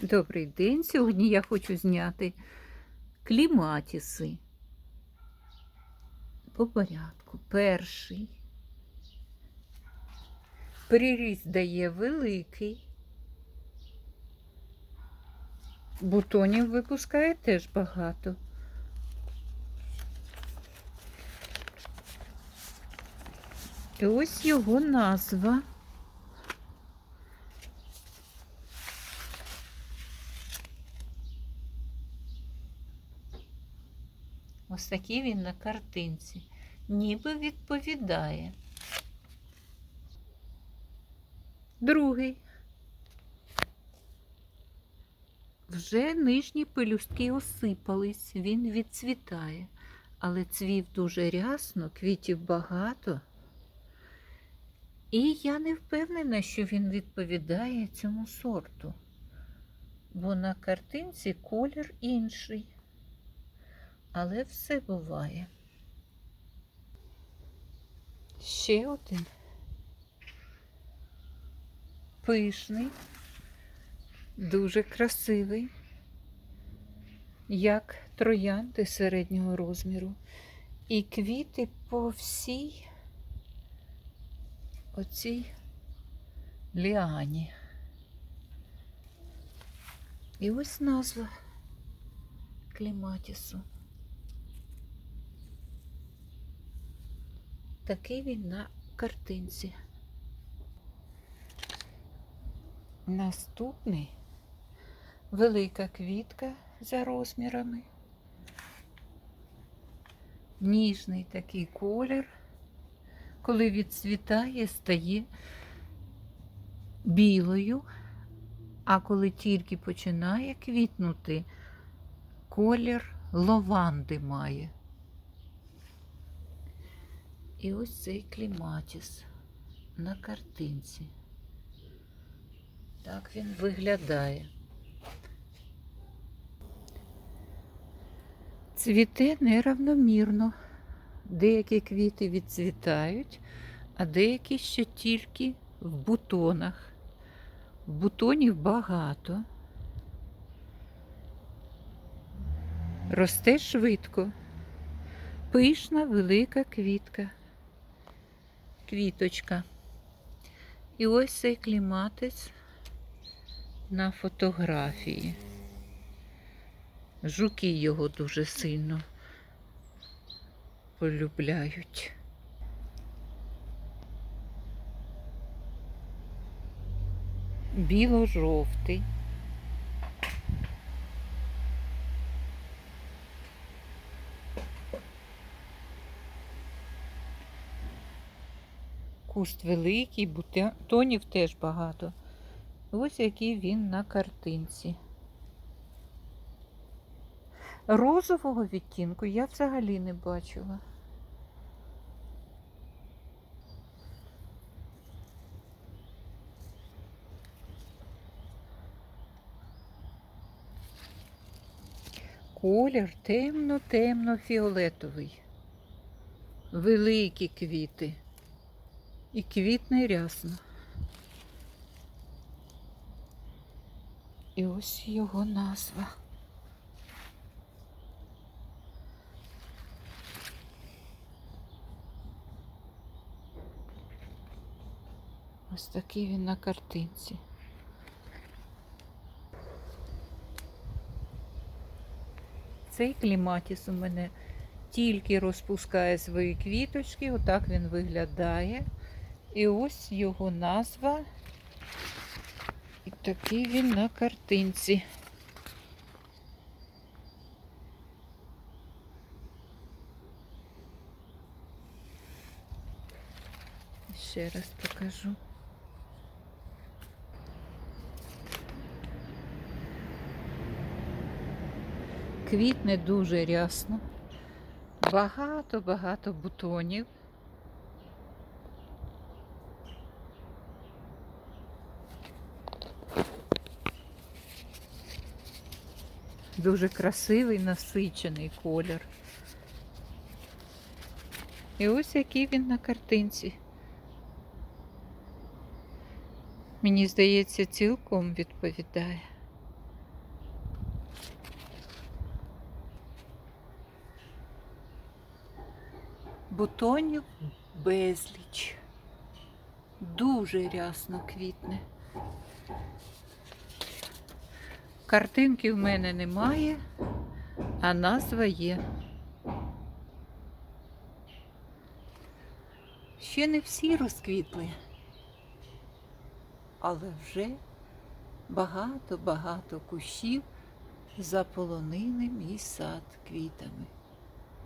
Добрий день. Сьогодні я хочу зняти кліматіси. По порядку. Перший. Приріст дає великий. Бутонів випускає теж багато. І ось його назва. Ось такий він на картинці. Ніби відповідає. Другий. Вже нижні пелюстки осипались, він відцвітає, але цвів дуже рясно, квітів багато. І я не впевнена, що він відповідає цьому сорту, бо на картинці колір інший. Але все буває. Ще один. Пишний, дуже красивий, як троянди середнього розміру. І квіти по всій оцій ліані. І ось назва кліматісу. Такий він на картинці. Наступний велика квітка за розмірами. Ніжний такий колір, коли відцвітає, стає білою, а коли тільки починає квітнути, колір лаванди має. І ось цей кліматіс на картинці. Так він виглядає. Цвіте неравномірно. Деякі квіти відцвітають, а деякі ще тільки в бутонах. Бутонів багато. Росте швидко. Пишна велика квітка квіточка. І ось цей кліматець на фотографії. Жуки його дуже сильно полюбляють. Біло-жовтий. Куст великий, бутонів теж багато. Ось який він на картинці. Розового відтінку я взагалі не бачила. Колір темно-темно-фіолетовий. Великі квіти і квітне рясно. І ось його назва. Ось такий він на картинці. Цей кліматіс у мене тільки розпускає свої квіточки, отак він виглядає. І ось його назва. І такий він на картинці. Ще раз покажу. Квітне дуже рясно. Багато-багато бутонів. Дуже красивий насичений колір. І ось який він на картинці. Мені здається, цілком відповідає. Бутонів безліч. Дуже рясно квітне. Картинки в мене немає, а назва є. Ще не всі розквітли, але вже багато-багато кущів заполонили мій сад квітами.